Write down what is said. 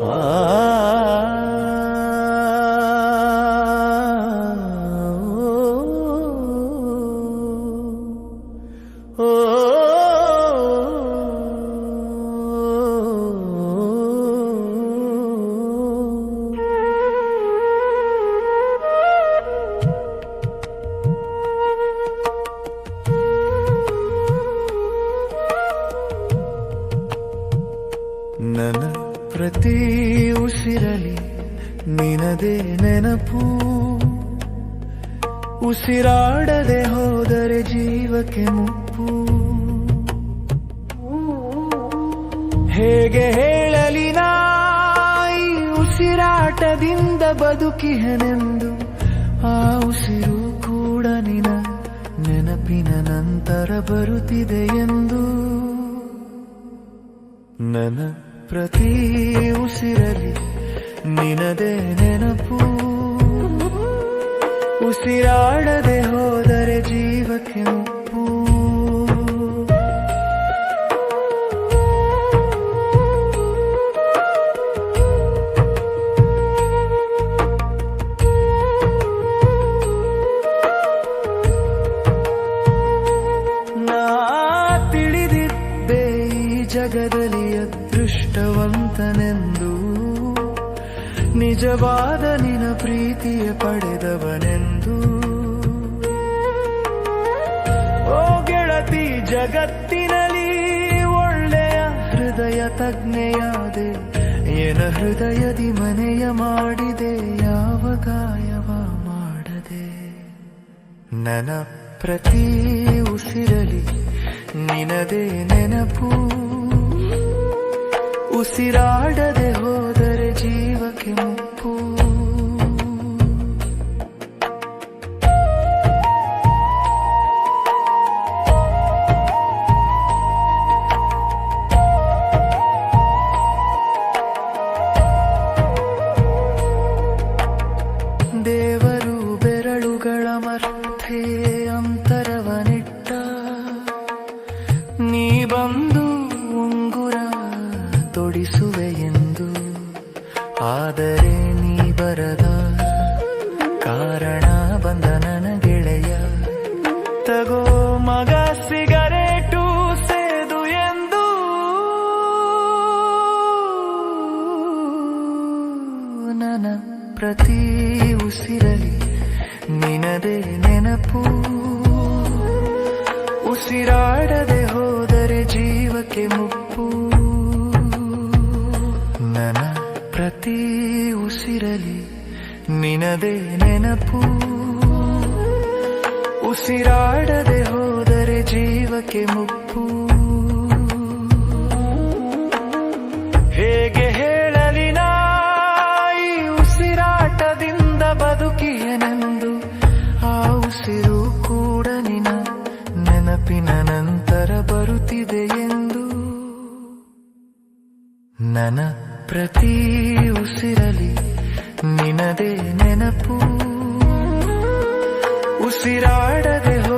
na na ಪ್ರತಿ ಉಸಿರಲಿ ನಿನದೇ ನೆನಪು. ಉಸಿರಾಡದೆ ಹೋದರೆ ಜೀವಕ್ಕೆ ಮುಪ್ಪು. ಹೇಗೆ ಹೇಳಲಿ ನಾಯಿ ಉಸಿರಾಟದಿಂದ ಬದುಕಿಹನೆಂದು, ಆ ಉಸಿರು ಕೂಡ ನಿನ ನೆನಪಿನ ನಂತರ ಬರುತ್ತಿದೆ ಎಂದು ನನ್ನ ಪ್ರತಿ ಉಸಿರಲಿ ನಿನದೇ ನೆನಪು. ಉಸಿರಾಡದೆ ಹೋದರೆ ಜೀವಕ್ಕೆ ಜಗದಲ್ಲಿ ಅದೃಷ್ಟವಂತನೆಂದು ನಿಜವಾದ ನಿನ ಪ್ರೀತಿಯ ಪಡೆದವನೆಂದು. ಓ ಗೆಳತಿ ಜಗತ್ತಿನಲ್ಲಿ ಒಳ್ಳೆಯ ಹೃದಯ ತಜ್ಞೆಯಾದೆ, ಏನ ಹೃದಯದಿ ಮನೆಯ ಮಾಡಿದೆ, ಯಾವ ಗಾಯವ ಮಾಡದೆ. ನನ ಪ್ರತಿ ಉಸಿರಲಿ, ನಿನದೇ ನೆನಪು. ಉಸಿರಾಡದೆ ಹೋದರೆ ಜೀವಕ್ಕೆ ಮುಪ್ಪು. ದೇವರು ಬೆರಳುಗಳ ಮಧ್ಯೆ ಅಂತರವನಿಟ್ಟ. ನೀ ಬಂದು ಉಂಗುರ ತೊಡಿಸುವೆ ಎಂದು. ಆದರೆ ನೀ ಬರದ ಕಾರಣ ಬಂದ ನನ್ನ ಗೆಳೆಯ. ತಗೋ ಮಗ ಸಿಗರೇಟು ಸೇದು ಎಂದು. ನನ ಪ್ರತಿ ಉಸಿರಲಿ ನಿನದೇ ನೆನಪು. ಉಸಿರಾಡದೆ ಹೋದರೆ ಜೀವಕ್ಕೆ ಮುಪ್ಪು. ನನ್ನ ಪ್ರತಿ ಉಸಿರಲಿ ನಿನದೇ ನೆನಪು. ಉಸಿರಾಡದೆ ಹೋದರೆ ಜೀವಕ್ಕೆ ಮುಪ್ಪು. ಪ್ರತಿ ಉಸಿರಲಿ ನಿನದೇ ನೆನಪು. ಉಸಿರಾಡದೆ